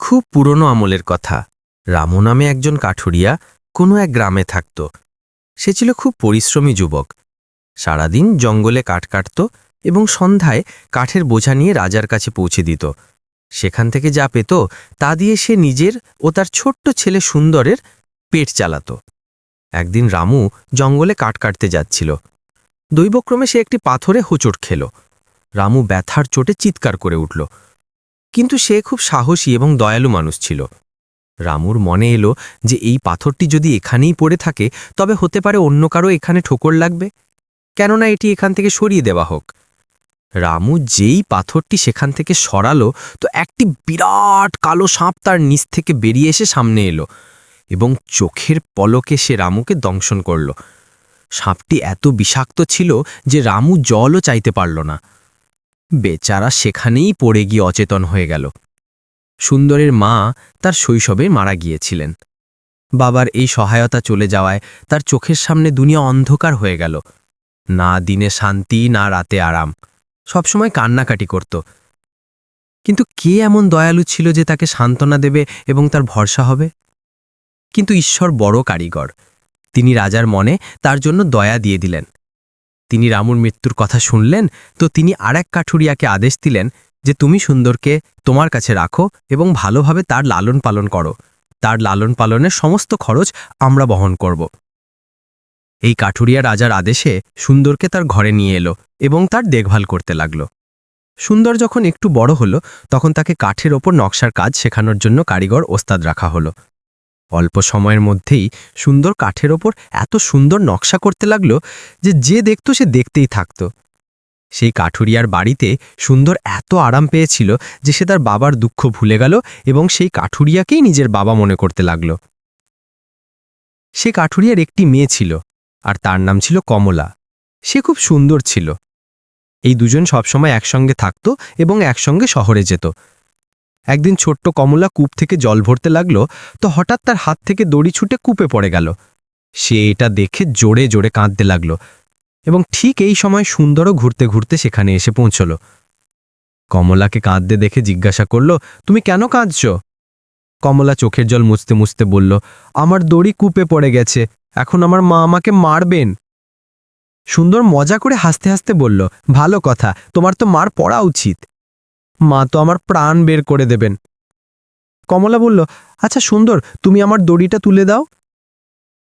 খুব পুরনো আমলের কথা। রামু নামে একজন কাঠুরিয়া কোনো এক গ্রামে থাকত। সে ছিল খুব পরিশ্রমী যুবক। সারাদিন জঙ্গলে কাঠ কাটত এবং সন্ধ্যায় কাঠের বোঝা নিয়ে রাজার কাছে পৌঁছে দিত। সেখান থেকে যা পেত তা দিয়ে সে নিজের ও তার ছোট্ট ছেলে সুন্দরের পেট চালাত। একদিন রামু জঙ্গলে কাঠ কাটতে যাচ্ছিল। দৈবক্রমে সে একটি পাথরে হোঁচট খেল। রামু ব্যথার চোটে চিৎকার করে উঠল। কিন্তু সে খুব সাহসী এবং দয়ালু মানুষ ছিল। রামুর মনে এলো যে এই পাথরটি যদি এখানেই পড়ে থাকে, তবে হতে পারে অন্য কারও এখানে ঠোকর লাগবে। কেননা এটি এখান থেকে সরিয়ে দেওয়া হোক। রামু যেই পাথরটি সেখান থেকে সরালো, তো একটি বিরাট কালো সাপ তার নিচ থেকে বেরিয়ে এসে সামনে এলো এবং চোখের পলকে সে রামুকে দংশন করল। সাপটি এত বিষাক্ত ছিল যে রামু জলও চাইতে পারল না। বেচারা সেখানেই পড়ে গিয়ে অচেতন হয়ে গেল। সুন্দরের মা তার শৈশবে মারা গিয়েছিলেন। বাবার এই সহায়তা চলে যাওয়ায় তার চোখের সামনে দুনিয়া অন্ধকার হয়ে গেল। না দিনে শান্তি, না রাতে আরাম। সবসময় কান্নাকাটি করত। কিন্তু কে এমন দয়ালু ছিল যে তাকে সান্ত্বনা দেবে এবং তার ভরসা হবে? কিন্তু ঈশ্বর বড় কারিগর। তিনি রাজার মনে তার জন্য দয়া দিয়ে দিলেন। তিনি রামুর মৃত্যুর কথা শুনলেন, তো তিনি আর এক কাঠুরিয়াকে আদেশ দিলেন যে তুমি সুন্দরকে তোমার কাছে রাখো এবং ভালোভাবে তার লালন পালন করো। তার লালন পালনের সমস্ত খরচ আমরা বহন করব। এই কাঠুরিয়া রাজার আদেশে সুন্দরকে তার ঘরে নিয়ে এলো এবং তার দেখভাল করতে লাগল। সুন্দর যখন একটু বড় হলো, তখন তাকে কাঠের ওপর নকশার কাজ শেখানোর জন্য কারিগর ওস্তাদ রাখা হলো। অল্প সময়ের মধ্যেই সুন্দর কাঠের ওপর এত সুন্দর নকশা করতে লাগল যে যে দেখত সে দেখতেই থাকত। সেই কাঠুরিয়ার বাড়িতে সুন্দর এত আরাম পেয়েছিল যে সে তার বাবার দুঃখ ভুলে গেল এবং সেই কাঠুরিয়াকেই নিজের বাবা মনে করতে লাগল। সে কাঠুরিয়ার একটি মেয়ে ছিল আর তার নাম ছিল কমলা। সে খুব সুন্দর ছিল। এই দুজন সবসময় একসঙ্গে থাকত এবং একসঙ্গে শহরে যেত। একদিন ছোট্ট কমলা কূপ থেকে জল ভরতে লাগল, তো হঠাৎ তার হাত থেকে দড়ি ছুটে কূপে পড়ে গেল। সে এটা দেখে জোরে জোরে কাঁদতে লাগল এবং ঠিক এই সময় সুন্দরও ঘুরতে ঘুরতে সেখানে এসে পৌঁছল। কমলাকে কাঁদতে দেখে জিজ্ঞাসা করল, তুমি কেন কাঁদছ? কমলা চোখের জল মুছতে মুছতে বলল, আমার দড়ি কূপে পড়ে গেছে, এখন আমার মা আমাকে মারবেন। সুন্দর মজা করে হাসতে হাসতে বলল, ভালো কথা, তোমার তো মার পড়া উচিত। মা তো আমার প্রাণ বের করে দেবেন। কমলা বলল আচ্ছা সুন্দর, তুমি আমার দড়িটা তুলে দাও।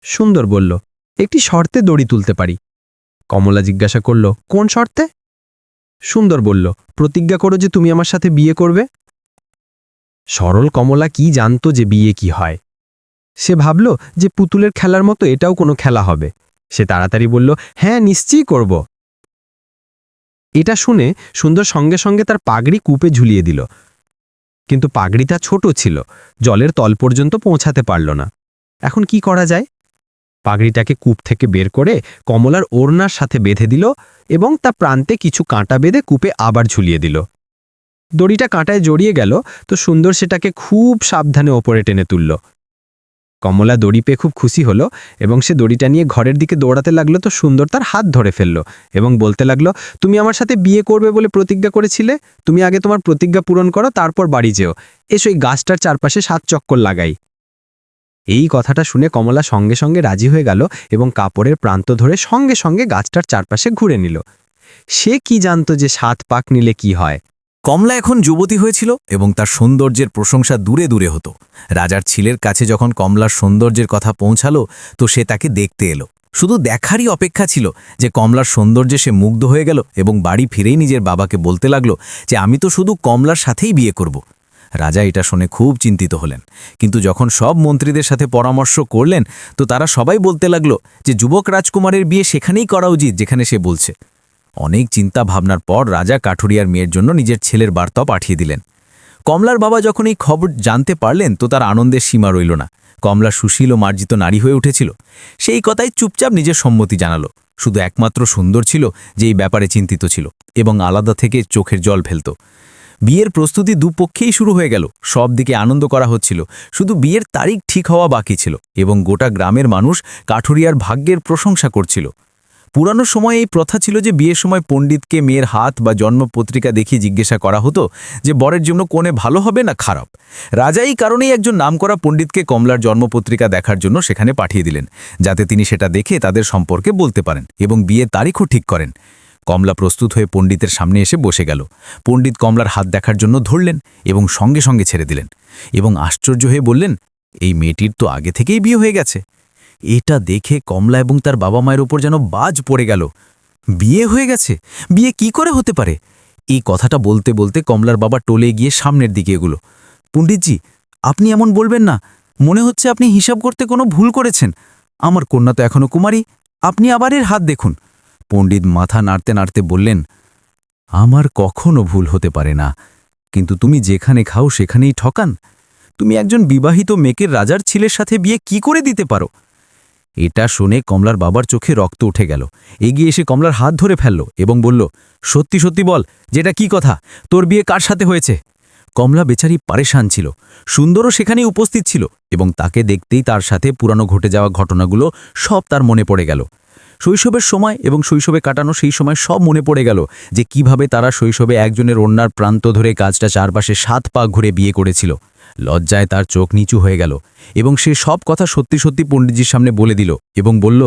সুন্দর বলল, একটি শর্তে দড়ি তুলতে পারি। কমলা জিজ্ঞাসা করল, কোন শর্তে? সুন্দর বলল, প্রতিজ্ঞা করো যে তুমি আমার সাথে বিয়ে করবে। সরল কমলা কি জানতো যে বিয়ে কি হয়। সে ভাবল যে পুতুলের খেলার মতো এটাও কোনো খেলা হবে। সে তাড়াতাড়ি বলল হ্যাঁ নিশ্চয়ই করব। এটা শুনে সুন্দর সঙ্গে সঙ্গে তার পাগড়ি কূপে ঝুলিয়ে দিল। কিন্তু পাগড়িটা ছোট ছিল, জলের তল পর্যন্ত পৌঁছাতে পারল না। এখন কি করা যায়? পাগড়িটাকে কূপ থেকে বের করে কমলার ওড়নার সাথে বেঁধে দিল এবং তা প্রান্তে কিছু কাঁটা বেঁধে কূপে আবার ঝুলিয়ে দিল। দড়িটা কাঁটায় জড়িয়ে গেল, তো সুন্দর সেটাকে খুব সাবধানে ওপরে টেনে তুলল। কমলা দড়ি পেয়ে খুব খুশি হলো এবং সে দড়িটা নিয়ে ঘরের দিকে দৌড়াতে লাগল তো সুন্দর তার হাত ধরে ফেলল এবং বলতে লাগল, তুমি আমার সাথে বিয়ে করবে বলে প্রতিজ্ঞা করেছিলে? তুমি আগে তোমার প্রতিজ্ঞা পূরণ করো, তারপর বাড়ি যেও। এসো এই গাছটার চারপাশে সাত চক্কর লাগাই। এই কথাটা শুনে কমলা সঙ্গে সঙ্গে রাজি হয়ে গেল এবং কাপড়ের প্রান্ত ধরে সঙ্গে সঙ্গে গাছটার চারপাশে ঘুরে নিল। সে কি জানতো যে সাত পাক নিলে কি হয়? কমলা এখন যুবতী হয়েছিল এবং তার সৌন্দর্যের প্রশংসা দূরে দূরে হতো। রাজার ছেলের কাছে যখন কমলার সৌন্দর্যের কথা পৌঁছালো, তো সে তাকে দেখতে এলো। শুধু দেখারই অপেক্ষা ছিল যে কমলার সৌন্দর্যে সে মুগ্ধ হয়ে গেল এবং বাড়ি ফিরেই নিজের বাবাকে বলতে লাগল যে, আমি তো শুধু কমলার সাথেই বিয়ে করব। রাজা এটা শুনে খুব চিন্তিত হলেন। কিন্তু যখন সব মন্ত্রীদের সাথে পরামর্শ করলেন, তো তারা সবাই বলতে লাগল যে, যুবক রাজকুমারের বিয়ে সেখানেই করা উচিত যেখানে সে বলছে। অনেক চিন্তা ভাবনার পর রাজা কাঠুরিয়ার মেয়ের জন্য নিজের ছেলের বার্তা পাঠিয়ে দিলেন। কমলার বাবা যখন এই খবর জানতে পারলেন, তো তার আনন্দের সীমা রইল না। কমলা সুশীল ও মার্জিত নারী হয়ে উঠেছিল। সেই কথাই চুপচাপ নিজের সম্মতি জানালো। শুধু একমাত্র সুন্দর ছিল, যে এই ব্যাপারে চিন্তিত ছিল, এবং আলাদা থেকে চোখের জল ফেলত। বিয়ের প্রস্তুতি দুপক্ষেই শুরু হয়ে গেল। সব দিকে আনন্দ করা হচ্ছিল। শুধু বিয়ের তারিখ ঠিক হওয়া বাকি ছিল, এবং গোটা গ্রামের মানুষ কাঠুরিয়ার ভাগ্যের প্রশংসা করছিল। পুরানো সময়ে এই প্রথা ছিল যে বিয়ের সময় পণ্ডিতকে মেয়ের হাত বা জন্মপত্রিকা দেখিয়ে জিজ্ঞাসা করা হতো যে বরের জন্য কোণে ভালো হবে না খারাপ। রাজা এই কারণেই একজন নামকরা পণ্ডিতকে কমলার জন্মপত্রিকা দেখার জন্য সেখানে পাঠিয়ে দিলেন, যাতে তিনি সেটা দেখে তাদের সম্পর্কে বলতে পারেন এবং বিয়ের তারিখও ঠিক করেন। কমলা প্রস্তুত হয়ে পণ্ডিতের সামনে এসে বসে গেল। পণ্ডিত কমলার হাত দেখার জন্য ধরলেন এবং সঙ্গে সঙ্গে ছেড়ে দিলেন এবং আশ্চর্য হয়ে বললেন, এই মেয়েটির তো আগে থেকেই বিয়ে হয়ে গেছে। এটা দেখে কমলা এবং তার বাবা মায়ের উপর যেন বাজ পড়ে গেল। বিয়ে হয়ে গেছে? বিয়ে কি করে হতে পারে? এই কথাটা বলতে বলতে কমলার বাবা টলে গিয়ে সামনের দিকে এগুলো। পণ্ডিতজি, আপনি এমন বলবেন না। মনে হচ্ছে আপনি হিসাব করতে কোনো ভুল করেছেন। আমার কন্যা তো এখনও কুমারী। আপনি আবার এর হাত দেখুন। পণ্ডিত মাথা নাড়তে নাড়তে বললেন, আমার কখনো ভুল হতে পারে না। কিন্তু তুমি যেখানে খাও সেখানেই ঠকান। তুমি একজন বিবাহিত মেকের রাজার ছেলের সাথে বিয়ে কি করে দিতে পারো? এটা শুনে কমলার বাবার চোখে রক্ত উঠে গেল। এগিয়ে এসে কমলার হাত ধরে ফেলল এবং বলল, সত্যি সত্যি বল, যেটা কি কথা? তোর বিয়ে কার সাথে হয়েছে? কমলা বেচারি পারেশান ছিল, সুন্দরও সেখানেই উপস্থিত ছিল এবং তাকে দেখতেই তার সাথে পুরানো ঘটে যাওয়া ঘটনাগুলো সব তার মনে পড়ে গেল। শৈশবের সময় এবং শৈশবে কাটানো সেই সময় সব মনে পড়ে গেল যে কীভাবে তারা শৈশবে একজনের অন্যার প্রান্ত ধরে কাজটা চারপাশে সাত পা ঘুরে বিয়ে করেছিল। লজ্জায় তার চোখ নিচু হয়ে গেল এবং সে সব কথা সত্যি সত্যি পণ্ডিতজির সামনে বলে দিল এবং বলল,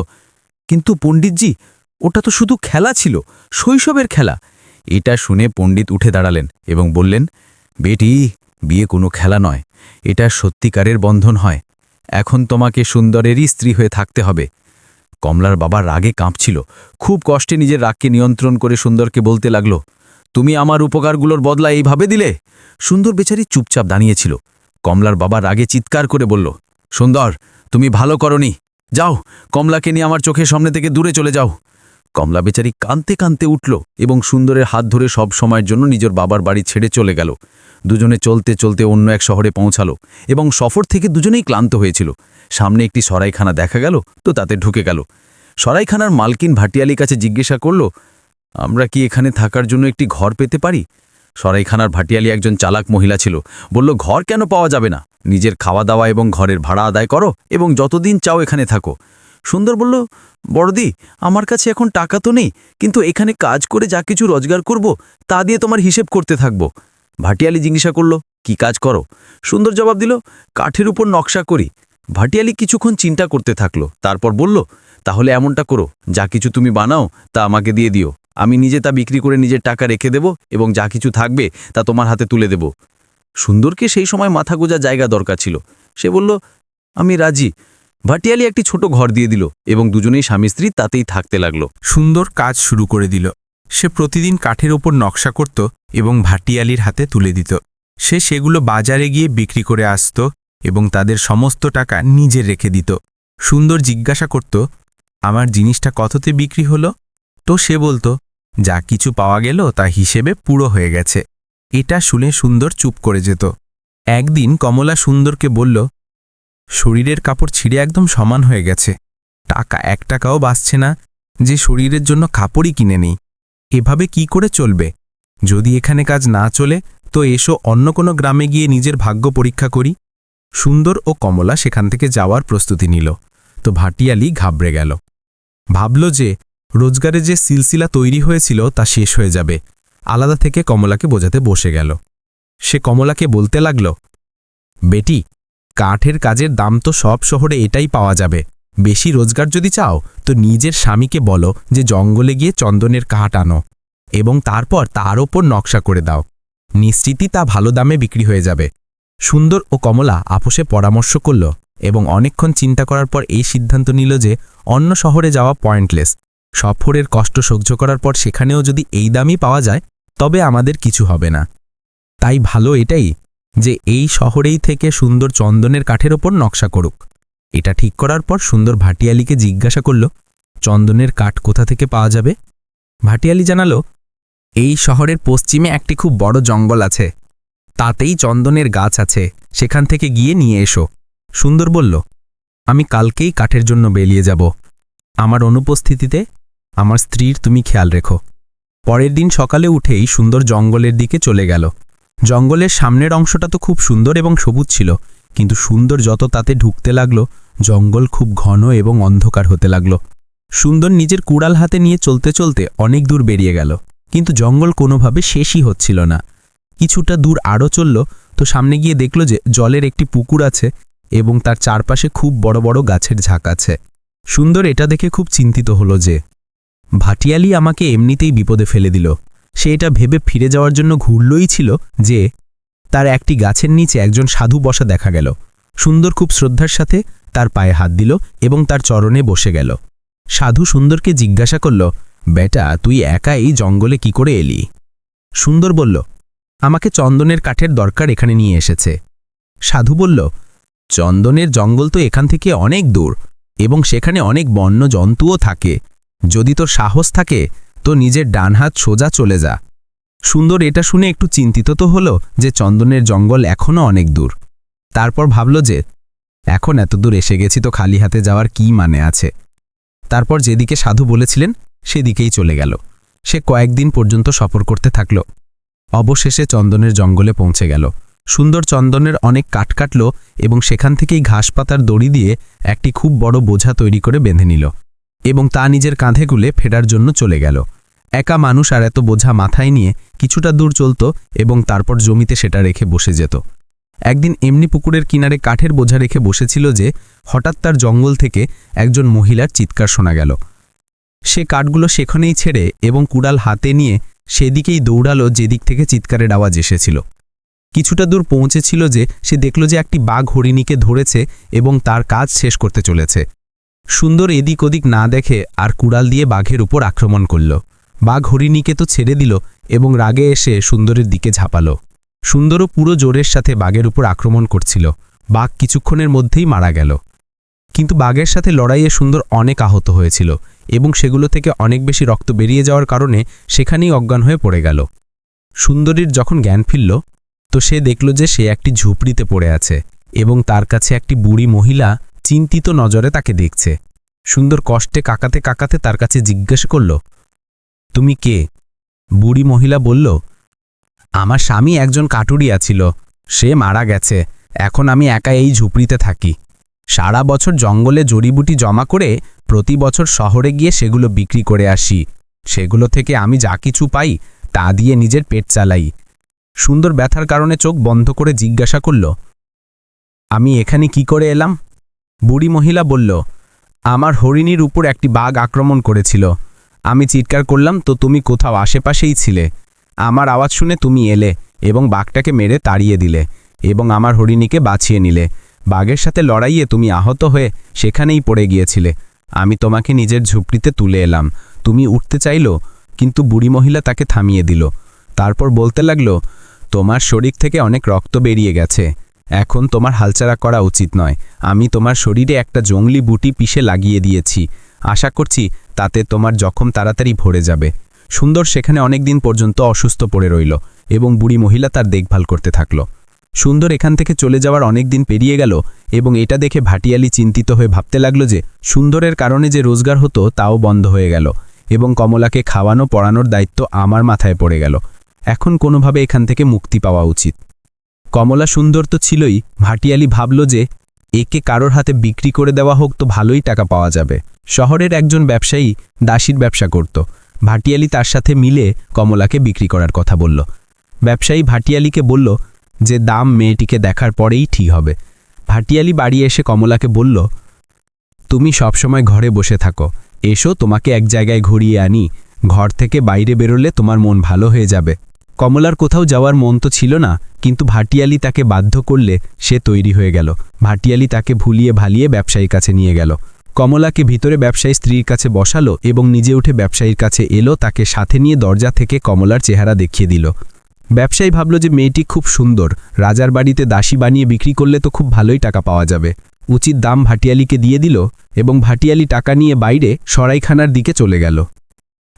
কিন্তু পণ্ডিতজি, ওটা তো শুধু খেলা ছিল, শৈশবের খেলা। এটা শুনে পণ্ডিত উঠে দাঁড়ালেন এবং বললেন, বেটি, বিয়ে কোনো খেলা নয়, এটা সত্যিকারের বন্ধন হয়। এখন তোমাকে সুন্দরেরই স্ত্রী হয়ে থাকতে হবে। কমলার বাবা রাগে কাঁপছিল। খুব কষ্টে নিজের রাগকে নিয়ন্ত্রণ করে সুন্দরকে বলতে লাগল, তুমি আমার উপকারগুলোর বদলা এইভাবে দিলে? সুন্দর বেচারি চুপচাপ দাঁড়িয়েছিল। কমলার বাবা রাগে চিৎকার করে বলল, সুন্দর, তুমি ভালো করনি। যাও, কমলাকে নিয়ে আমার চোখের সামনে থেকে দূরে চলে যাও। কমলা বেচারি কানতে কানতে উঠল এবং সুন্দরের হাত ধরে সব সময়ের জন্য নিজের বাবার বাড়ি ছেড়ে চলে গেল। দুজনে চলতে চলতে অন্য এক শহরে পৌঁছালো এবং সফর থেকে দুজনেই ক্লান্ত হয়েছিল। সামনে একটি সরাইখানা দেখা গেল, তো তাতে ঢুকে গেল। সরাইখানার মালকিন ভাটিয়ালির কাছে জিজ্ঞাসা করল, আমরা কি এখানে থাকার জন্য একটি ঘর পেতে পারি? সরাইখানার ভাটিয়ালি একজন চালাক মহিলা ছিল। বলল, ঘর কেন পাওয়া যাবে না? নিজের খাওয়া দাওয়া এবং ঘরের ভাড়া আদায় করো এবং যতদিন চাও এখানে থাকো। সুন্দর বলল, বড়দি, আমার কাছে এখন টাকা তো নেই, কিন্তু এখানে কাজ করে যা কিছু রোজগার করব, তা দিয়ে তোমার হিসেব করতে থাকব। ভাটিয়ালি জিজ্ঞাসা করল, কি কাজ করো? সুন্দর জবাব দিল, কাঠের উপর নকশা করি। ভাটিয়ালি কিছুক্ষণ চিন্তা করতে থাকল, তারপর বলল, তাহলে এমনটা করো, যা কিছু তুমি বানাও, তা আমাকে দিয়ে দিও। আমি নিজে তা বিক্রি করে নিজের টাকা রেখে দেব এবং যা কিছু থাকবে, তা তোমার হাতে তুলে দেব। সুন্দরকে সেই সময় মাথা গোজা জায়গা দরকার ছিল। সে বলল, আমি রাজি। ভাটিয়ালি একটি ছোট ঘর দিয়ে দিল এবং দুজনেই স্বামী স্ত্রী তাতেই থাকতে লাগল। সুন্দর কাজ শুরু করে দিল। সে প্রতিদিন কাঠের ওপর নকশা করত এবং ভাটিয়ালির হাতে তুলে দিত। সে সেগুলো বাজারে গিয়ে বিক্রি করে আসত এবং তাদের সমস্ত টাকা নিজে রেখে দিত। সুন্দর জিজ্ঞাসা করত, আমার জিনিসটা কততে বিক্রি হলো? তো সে বলতো, যা কিছু পাওয়া গেল তা হিসেবে পুরো হয়ে গেছে। এটা শুনে সুন্দর চুপ করে যেত। একদিন কমলা সুন্দরকে বলল, শরীরের কাপড় ছিঁড়ে একদম সমান হয়ে গেছে। টাকা এক টাকাও বাঁচছে না। যে শরীরের জন্য কাপড়ই কিনে নেই। এভাবে কি করে চলবে? যদি এখানে কাজ না চলে, তো এসো অন্য কোনো গ্রামে গিয়ে নিজের ভাগ্য পরীক্ষা করি। সুন্দর ও কমলা সেখান থেকে যাওয়ার প্রস্তুতি নিল। তো ভাটিয়ালি ঘাবড়ে গেল। ভাবল যে রোজগারে যে সিলসিলা তৈরি হয়েছিল তা শেষ হয়ে যাবে। আলাদা থেকে কমলাকে বোঝাতে বসে গেল। সে কমলাকে বলতে লাগল, বেটি, কাঠের কাজের দাম তো সব শহরে এটাই পাওয়া যাবে। বেশি রোজগার যদি চাও, তো নিজের স্বামীকে বলো যে জঙ্গলে গিয়ে চন্দনের কাঠ আনো এবং তারপর তার ওপর নকশা করে দাও। নিশ্চিতই তা ভালো দামে বিক্রি হয়ে যাবে। সুন্দর ও কমলা আপোষে পরামর্শ করল এবং অনেকক্ষণ চিন্তা করার পর এই সিদ্ধান্ত নিল যে অন্য শহরে যাওয়া পয়েন্টলেস। সফরের কষ্ট সহ্য করার পর সেখানেও যদি এই দামই পাওয়া যায়, তবে আমাদের কিছু হবে না। তাই ভালো এটাই যে এই শহরেই থেকে সুন্দর চন্দনের কাঠের ওপর নকশা করুক। এটা ঠিক করার পর সুন্দর ভাটিয়ালিকে জিজ্ঞাসা করল, চন্দনের কাঠ কোথা থেকে পাওয়া যাবে? ভাটিয়ালি জানালো, এই শহরের পশ্চিমে একটি খুব বড় জঙ্গল আছে। তাতেই চন্দনের গাছ আছে। সেখান থেকে গিয়ে নিয়ে এসো। সুন্দর বলল, আমি কালকেই কাঠের জন্য বেরিয়ে যাব। আমার অনুপস্থিতিতে আমার স্ত্রীর তুমি খেয়াল রেখো। পরের দিন সকালে উঠেই সুন্দর জঙ্গলের দিকে চলে গেল। জঙ্গলের সামনের অংশটা তো খুব সুন্দর এবং সবুজ ছিল। কিন্তু সুন্দর যত তাতে ঢুকতে লাগল, জঙ্গল খুব ঘন এবং অন্ধকার হতে লাগল। সুন্দর নিজের কুড়াল হাতে নিয়ে চলতে চলতে অনেক দূর বেরিয়ে গেল, কিন্তু জঙ্গল কোনোভাবে শেষই হচ্ছিল না। কিছুটা দূর আরও চলল, তো সামনে গিয়ে দেখল যে জলের একটি পুকুর আছে এবং তার চারপাশে খুব বড় বড় গাছের ঝাঁক আছে। সুন্দর এটা দেখে খুব চিন্তিত হলো যে, ভাটিয়ালি আমাকে এমনিতেই বিপদে ফেলে দিল। সে এটা ভেবে ফিরে যাওয়ার জন্য ঘুরলই ছিল যে তার একটি গাছের নিচে একজন সাধু বসা দেখা গেল। সুন্দর খুব শ্রদ্ধার সাথে তার পায়ে হাত দিল এবং তার চরণে বসে গেল। সাধু সুন্দরকে জিজ্ঞাসা করল, বেটা, তুই একা এই জঙ্গলে কি করে এলি? সুন্দর বলল, আমাকে চন্দনের কাঠের দরকার এখানে নিয়ে এসেছে। সাধু বলল, চন্দনের জঙ্গল তো এখান থেকে অনেক দূর এবং সেখানে অনেক বন্য জন্তুও থাকে। যদি তোর সাহস থাকে, তো নিজের ডান হাত সোজা চলে যা। সুন্দর এটা শুনে একটু চিন্তিত তো হলো যে চন্দনের জঙ্গল এখনও অনেক দূর। তারপর ভাবল যে, এখন এত দূর এসে গেছি তো খালি হাতে যাওয়ার কি মানে আছে। তারপর যেদিকে সাধু বলেছিলেন, সেদিকেই চলে গেল। সে কয়েকদিন পর্যন্ত সফর করতে থাকল। অবশেষে চন্দনের জঙ্গলে পৌঁছে গেল। সুন্দর চন্দনের অনেক কাঠ কাটল এবং সেখান থেকেই ঘাস পাতার দড়ি দিয়ে একটি খুব বড় বোঝা তৈরি করে বেঁধে নিল এবং তা নিজের কাঁধে গুলে ফেরার জন্য চলে গেল। একা মানুষ আর এত বোঝা মাথায় নিয়ে কিছুটা দূর চলত এবং তারপর জমিতে সেটা রেখে বসে যেত। একদিন এমনি পুকুরের কিনারে কাঠের বোঝা রেখে বসেছিল যে, হঠাৎ তার জঙ্গল থেকে একজন মহিলার চিৎকার শোনা গেল। সে কাঠগুলো সেখানেই ছেড়ে এবং কুড়াল হাতে নিয়ে সেদিকেই দৌড়ালো যেদিক থেকে চিৎকারের আওয়াজ এসেছিল। কিছুটা দূর পৌঁছেছিল যে, সে দেখল যে একটি বাঘ হরিণীকে ধরেছে এবং তার কাজ শেষ করতে চলেছে। সুন্দর এদিক ওদিক না দেখে আর কুড়াল দিয়ে বাঘের উপর আক্রমণ করল। বাঘ হরিণীকে তো ছেড়ে দিল এবং রাগে এসে সুন্দরের দিকে ঝাঁপালো। সুন্দরও পুরো জোরের সাথে বাঘের উপর আক্রমণ করছিল। বাঘ কিছুক্ষণের মধ্যেই মারা গেল। কিন্তু বাঘের সাথে লড়াইয়ে সুন্দর অনেক আহত হয়েছিল এবং সেগুলো থেকে অনেক বেশি রক্ত বেরিয়ে যাওয়ার কারণে সেখানেই অজ্ঞান হয়ে পড়ে গেল। সুন্দরীর যখন জ্ঞান ফিরল, তো সে দেখল যে সে একটি ঝুপড়িতে পড়ে আছে এবং তার কাছে একটি বুড়ি মহিলা চিন্তিত নজরে তাকে দেখছে। সুন্দর কষ্টে কাকাতে কাকাতে তার কাছে জিজ্ঞেস করল, তুমি কে? বুড়ি মহিলা বলল, আমার স্বামী একজন কাটুরিয়া ছিল, সে মারা গেছে, এখন আমি একা এই ঝুপড়িতে থাকি। সারা বছর জঙ্গলে জড়িবুটি জমা করে প্রতি বছর শহরে গিয়ে সেগুলো বিক্রি করে আসি। সেগুলো থেকে আমি যা কিছু পাই, তা দিয়ে নিজের পেট চালাই। সুন্দর ব্যথার কারণে চোখ বন্ধ করে জিজ্ঞাসা করল, আমি এখানে কি করে এলাম? বুড়ি মহিলা বলল, আমার হরিণীর উপর একটি বাঘ আক্রমণ করেছিল আমি চিৎকার করলাম, তো তুমি কোথাও আশেপাশেই ছিলে? আমার আওয়াজ শুনে তুমি এলে এবং বাঘটাকে মেরে তাড়িয়ে দিলে এবং আমার হরিণীকে বাঁচিয়ে নিলে। বাঘের সাথে লড়াইয়ে তুমি আহত হয়ে সেখানেই পড়ে গিয়েছিলে। আমি তোমাকে নিজের ঝুপড়িতে তুলে এলাম। তুমি উঠতে চাইল, কিন্তু বুড়ি মহিলা তাকে থামিয়ে দিল। তারপর বলতে লাগল, তোমার শরীর থেকে অনেক রক্ত বেরিয়ে গেছে। এখন তোমার হালচারা করা উচিত নয়। আমি তোমার শরীরে একটা জঙ্গলি বুটি পিষে লাগিয়ে দিয়েছি। আশা করছি তাতে তোমার জখম তাড়াতাড়ি ভরে যাবে। সুন্দর সেখানে অনেক দিন পর্যন্ত অসুস্থ পড়ে রইল এবং বুড়ি মহিলা তার দেখভাল করতে থাকল। সুন্দর এখান থেকে চলে যাওয়ার অনেক দিন পেরিয়ে গেল এবং এটা দেখে ভাটিয়ালি চিন্তিত হয়ে ভাবতে লাগল যে, সুন্দরের কারণে যে রোজগার হতো তাও বন্ধ হয়ে গেল এবং কমলাকে খাওয়ানো পড়ানোর দায়িত্ব আমার মাথায় পড়ে গেল। এখন কোনোভাবে এখান থেকে মুক্তি পাওয়া উচিত। কমলা সুন্দর তো ছিলই, ভাটিয়ালি ভাবল যে একে কারোর হাতে বিক্রি করে দেওয়া হোক তো ভালোই টাকা পাওয়া যাবে। শহরের একজন ব্যবসায়ী দাসীর ব্যবসা করত। ভাটিয়ালি তার সাথে মিলে কমলাকে বিক্রি করার কথা বলল। ব্যবসায়ী ভাটিয়ালিকে বলল যে, দাম মেয়েটিকে দেখার পরেই ঠিক হবে। ভাটিয়ালি বাড়ি এসে কমলাকে বলল, তুমি সবসময় ঘরে বসে থাকো। এসো, তোমাকে এক জায়গায় ঘুরিয়ে আনি। ঘর থেকে বাইরে বেরোলে তোমার মন ভালো হয়ে যাবে। কমলার কোথাও যাওয়ার মন তো ছিল না, কিন্তু ভাটিয়ালি তাকে বাধ্য করলে সে তৈরি হয়ে গেল। ভাটিয়ালি তাকে ভুলিয়ে ভালিয়ে ব্যবসায়ীর কাছে নিয়ে গেল। কমলাকে ভিতরে ব্যবসায়ী স্ত্রীর কাছে বসালো এবং নিজে উঠে ব্যবসায়ীর কাছে এলো, তাকে সাথে নিয়ে দরজা থেকে কমলার চেহারা দেখিয়ে দিল। ব্যবসায়ী ভাবল যে মেয়েটি খুব সুন্দর, রাজার বাড়িতে দাসী বানিয়ে বিক্রি করলে তো খুব ভালোই টাকা পাওয়া যাবে। উচিত দাম ভাটিয়ালিকে দিয়ে দিল এবং ভাটিয়ালি টাকা নিয়ে বাইরে সরাইখানার দিকে চলে গেল।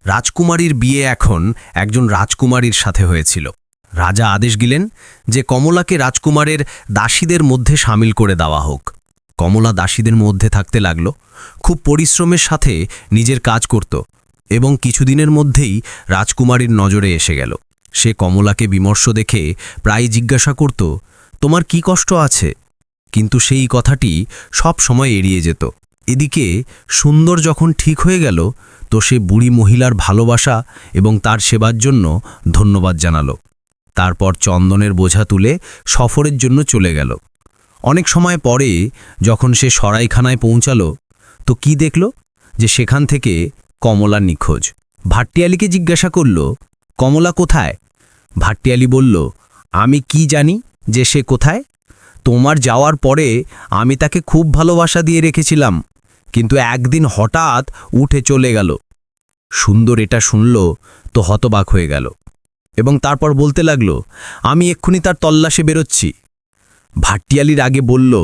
রাজকুমারীর বিয়ে এখন একজন রাজকুমারীর সাথে হয়েছিল। রাজা আদেশ গিলেন যে কমলাকে রাজকুমারের দাসীদের মধ্যে সামিল করে দেওয়া হোক। কমলা দাসীদের মধ্যে থাকতে লাগল, খুব পরিশ্রমের সাথে নিজের কাজ করত এবং কিছুদিনের মধ্যেই রাজকুমারীর নজরে এসে গেল। সে কমলাকে বিমর্ষ দেখে প্রায় জিজ্ঞাসা করত, তোমার কি কষ্ট আছে? কিন্তু সেই কথাটি সব সময় এড়িয়ে যেত। এদিকে সুন্দর যখন ঠিক হয়ে গেল, তো সে বুড়ি মহিলার ভালোবাসা এবং তার সেবার জন্য ধন্যবাদ জানালো। তারপর চন্দনের বোঝা তুলে সফরের জন্য চলে গেল। অনেক সময় পরে যখন সে সরাইখানায় পৌঁছালো, তো কি দেখল? যে সেখান থেকে কমলা নিখোঁজ। ভাট্টিয়ালিকে জিজ্ঞাসা করল, কমলা কোথায়? ভাট্টিয়ালি বলল, আমি কি জানি যে সে কোথায়? তোমার যাওয়ার পরে আমি তাকে খুব ভালোবাসা দিয়ে রেখেছিলাম। কিন্তু একদিন হঠাৎ উঠে চলে গেল। সুন্দর এটা শুনল তো হতবাক হয়ে গেল এবং তারপর বলতে লাগল, আমি এক্ষুনি তার তল্লাশে বেরোচ্ছি। ভাট্টিয়ালির আগে বলল,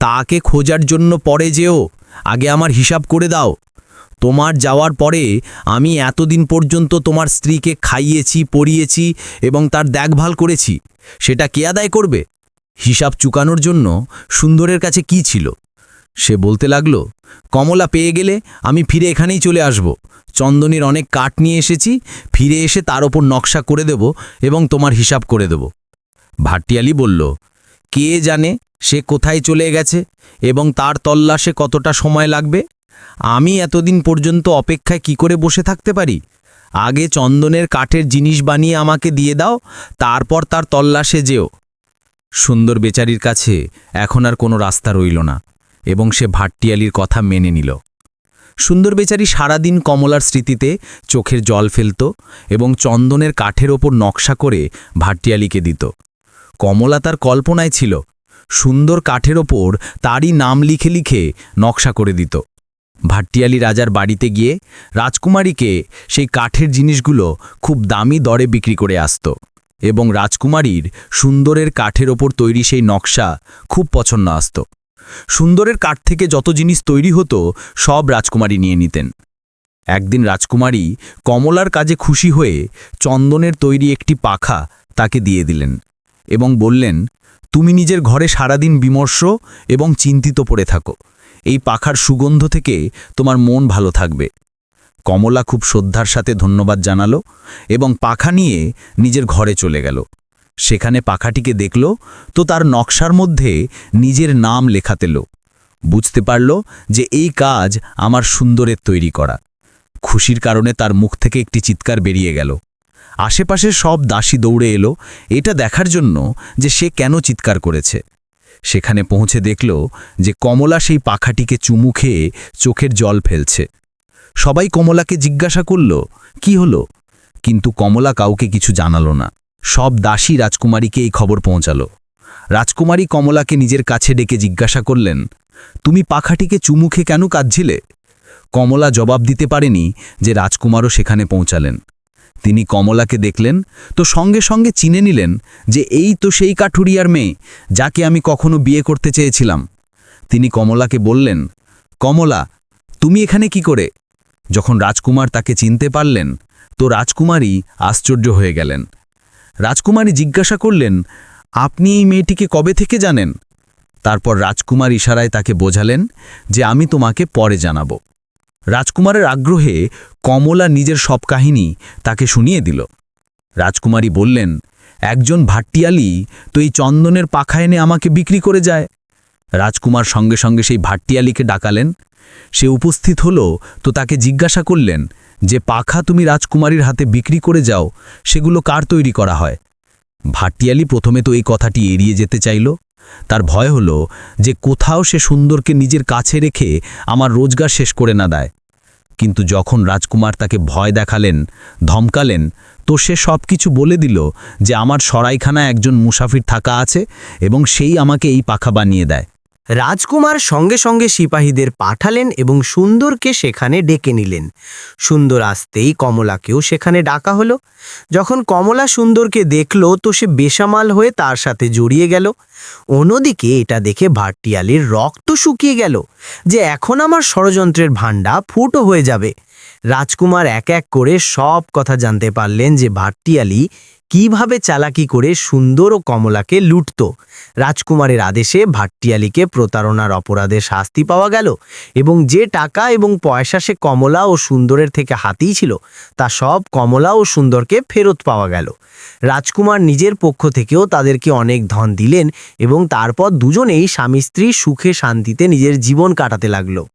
তাকে খোঁজার জন্য পরে যেও, আগে আমার হিসাব করে দাও। তোমার যাওয়ার পরে আমি এতদিন পর্যন্ত তোমার স্ত্রীকে খাইয়েছি, পরিয়েছি এবং তার দেখভাল করেছি। সেটা কে আদায় করবে? হিসাব চুকানোর জন্য সুন্দরের কাছে কি ছিল? সে বলতে লাগল, কমলা পেয়ে গেলে আমি ফিরে এখানেই চলে আসব। চন্দনের অনেক কাঠ নিয়ে এসেছি, ফিরে এসে তার ওপর নকশা করে দেব এবং তোমার হিসাব করে দেব। ভাট্টিয়ালি বলল, কে জানে সে কোথায় চলে গেছে এবং তার তল্লাশে কতটা সময় লাগবে? আমি এতদিন পর্যন্ত অপেক্ষায় কি করে বসে থাকতে পারি? আগে চন্দনের কাঠের জিনিস বানিয়ে আমাকে দিয়ে দাও, তারপর তার তল্লাশে যেও। সুন্দর বেচারির কাছে এখন আর কোনো রাস্তা রইল না। এবং সে ভাট্টিয়ালির কথা মেনে নিল। সুন্দর বেচারি সারাদিন কমলার স্মৃতিতে চোখের জল ফেলত এবং চন্দনের কাঠের ওপর নকশা করে ভাট্টিয়ালিকে দিত। কমলা তার কল্পনায় ছিল, সুন্দর কাঠের ওপর তারই নাম লিখে লিখে নকশা করে দিত। ভাট্টিয়ালি রাজার বাড়িতে গিয়ে রাজকুমারীকে সেই কাঠের জিনিসগুলো খুব দামি দরে বিক্রি করে আসত এবং রাজকুমারীর সুন্দরের কাঠের ওপর তৈরি সেই নকশা খুব পছন্দ আসত। সুন্দরের কাঠ থেকে যত জিনিস তৈরি হতো, সব রাজকুমারী নিয়ে নিতেন। একদিন রাজকুমারী কমলার কাজে খুশি হয়ে চন্দনের তৈরি একটি পাখা তাকে দিয়ে দিলেন এবং বললেন, তুমি নিজের ঘরে সারাদিন বিমর্ষ এবং চিন্তিত পড়ে থাকো। এই পাখার সুগন্ধ থেকে তোমার মন ভালো থাকবে কমলা খুব শ্রদ্ধার সাথে ধন্যবাদ জানালো এবং পাখা নিয়ে নিজের ঘরে চলে গেল। সেখানে পাখাটিকে দেখল, তো তার নকশার মধ্যে নিজের নাম লেখাতেল বুঝতে পারল যে এই কাজ আমার সুন্দরের তৈরি করা। খুশির কারণে তার মুখ থেকে একটি চিৎকার বেরিয়ে গেল। আশেপাশে সব দাসী দৌড়ে এলো, এটা দেখার জন্য যে সে কেন চিৎকার করেছে। সেখানে পৌঁছে দেখল যে কমলা সেই পাখাটিকে চুমু খেয়ে চোখের জল ফেলছে। সবাই কমলাকে জিজ্ঞাসা করল, কি হলো? কিন্তু কমলা কাউকে কিছু জানালো না। সব দাসী রাজকুমারীকে এই খবর পৌঁছালো। রাজকুমারী কমলাকে নিজের কাছে ডেকে জিজ্ঞাসা করলেন, তুমি পাখাটিকে চুমুখে কেন কাঁদছিলে? কমলা জবাব দিতে পারেনি যে রাজকুমারও সেখানে পৌঁছালেন। তিনি কমলাকে দেখলেন, তো সঙ্গে সঙ্গে চিনে নিলেন যে এই তো সেই কাঠুরিয়ার মেয়ে, যাকে আমি কখনো বিয়ে করতে চেয়েছিলাম। তিনি কমলাকে বললেন, কমলা, তুমি এখানে কি করে? যখন রাজকুমার তাকে চিনতে পারলেন, তো রাজকুমারী আশ্চর্য হয়ে গেলেন। রাজকুমারী জিজ্ঞাসা করলেন, আপনি এই মেয়েটিকে কবে থেকে জানেন? তারপর রাজকুমার ইশারায় তাকে বোঝালেন যে আমি তোমাকে পরে জানাব। রাজকুমারের আগ্রহে কমলা নিজের সব কাহিনী তাকে শুনিয়ে দিল। রাজকুমারী বললেন, একজন ভাট্টিয়ালি, তো এই চন্দনের পাখা এনে আমাকে বিক্রি করে যায়। রাজকুমার সঙ্গে সঙ্গে সেই ভাট্টিয়ালিকে ডাকালেন। সে উপস্থিত হলো, তো তাকে জিজ্ঞাসা করলেন যে পাখা তুমি রাজকুমারীর হাতে বিক্রি করে যাও, সেগুলো কার তৈরি করা হয়? ভাটিয়ালি প্রথমে তো এই কথাটি এড়িয়ে যেতে চাইল। তার ভয় হলো যে কোথাও সে সুন্দরকে নিজের কাছে রেখে আমার রোজগার শেষ করে না দেয়। কিন্তু যখন রাজকুমার তাকে ভয় দেখালেন, ধমকালেন, তো সে সব কিছু বলে দিল যে আমার সরাইখানায় একজন মুসাফির থাকা আছে এবং সেই আমাকে এই পাখা বানিয়ে দেয়। রাজকুমার সঙ্গে সঙ্গে সিপাহীদের পাঠালেন এবং সুন্দরকে সেখানে ডেকে নিলেন। সুন্দর আসতেই কমলাকেও সেখানে ডাকা হলো। যখন কমলা সুন্দরকে দেখল, তো সে বেসামাল হয়ে তার সাথে জড়িয়ে গেল। অন্যদিকে এটা দেখে ভাট্টিয়ালির রক্ত শুকিয়ে গেল যে এখন আমার ষড়যন্ত্রের ভাণ্ডা ফুটো হয়ে যাবে। রাজকুমার এক এক করে সব কথা জানতে পারলেন যে ভাট্টিয়ালি কীভাবে চালাকি করে সুন্দর ও কমলাকে লুটত? রাজকুমারের আদেশে ভাট্টিয়ালিকে প্রতারণার অপরাধে শাস্তি পাওয়া গেল এবং যে টাকা এবং পয়সা সে কমলা ও সুন্দরের থেকে হাতেই ছিল, তা সব কমলা ও সুন্দরকে ফেরত পাওয়া গেল। রাজকুমার নিজের পক্ষ থেকেও তাদেরকে অনেক ধন দিলেন এবং তারপর দুজনেই স্বামী স্ত্রী সুখে শান্তিতে নিজের জীবন কাটাতে লাগল।